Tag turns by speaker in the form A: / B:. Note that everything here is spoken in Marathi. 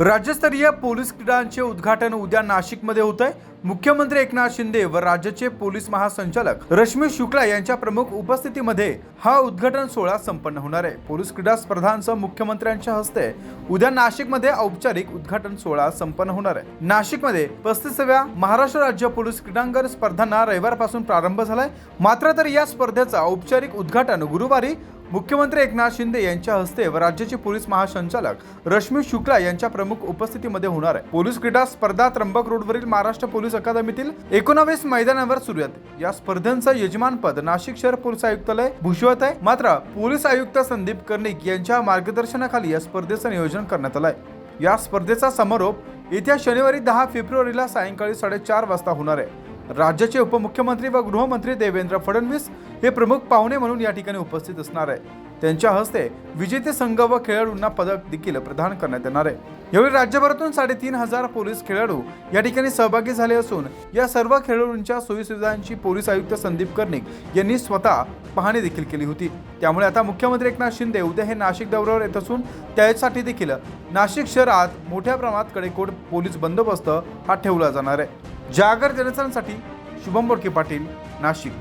A: राज्यस्तरीय पोलीस क्रीडांचे उद्घाटन उद्या नाशिकमध्ये होत आहे मुख्यमंत्री एकनाथ शिंदे व राज्याचे पोलीस महासंचालक रश्मी शुक्ला यांच्या प्रमुख उपस्थितीमध्ये हा उद्घाटन सोहळा संपन्न होणार आहे. पोलीस क्रीडा स्पर्धांचं मुख्यमंत्र्यांच्या हस्ते उद्या नाशिकमध्ये औपचारिक उद्घाटन सोहळा संपन्न होणार आहे. नाशिकमध्ये पस्तीसाव्या महाराष्ट्र राज्य पोलीस क्रीडांगण स्पर्धांना रविवारपासून प्रारंभ झालाय. मात्र तर या स्पर्धेचं औपचारिक उद्घाटन गुरुवारी मुख्यमंत्री एकनाथ शिंदे यांच्या हस्ते व राज्याचे पोलीस महासंचालक रश्मी शुक्ला यांच्या प्रमुख उपस्थितीमध्ये होणार आहे. पोलीस क्रीडा स्पर्धा त्र्यंबक रोडवरील महाराष्ट्र पोलीस अकादमीतील एकोणावीस मैदानावर सुरू आहेत. या स्पर्धेचं यजमानपद नाशिक शहर पोलीस आयुक्तालय भूषवत आहे. मात्र पोलीस आयुक्त संदीप कर्णिक यांच्या मार्गदर्शनाखाली या स्पर्धेचं नियोजन करण्यात आलंय. या स्पर्धेचा समारोप येत्या शनिवारी दहा फेब्रुवारीला सायंकाळी साडेचार वाजता होणार आहे. राज्याचे उपमुख्यमंत्री व गृहमंत्री देवेंद्र फडणवीस हे प्रमुख पाहुणे म्हणून या ठिकाणी उपस्थित असणार आहे. त्यांच्या हस्ते विजेते संघ व खेळाडूंना पदक देखील प्रदान करण्यात येणार आहे. यावेळी राज्यभरातून साडेतीन हजार पोलीस खेळाडू या ठिकाणी सहभागी झाले असून या सर्व खेळाडूंच्या सोयीसुविधांची पोलीस आयुक्त संदीप कर्णिक यांनी स्वतः पाहणी देखील केली होती. त्यामुळे आता मुख्यमंत्री एकनाथ शिंदे उद्या हे नाशिक दौऱ्यावर येत असून त्यासाठी देखील नाशिक शहरात मोठ्या प्रमाणात कडेकोट पोलीस बंदोबस्त हा ठेवला जाणार आहे. जागर जनस्थानसाठी शुभम बोडके पाटील नाशिक.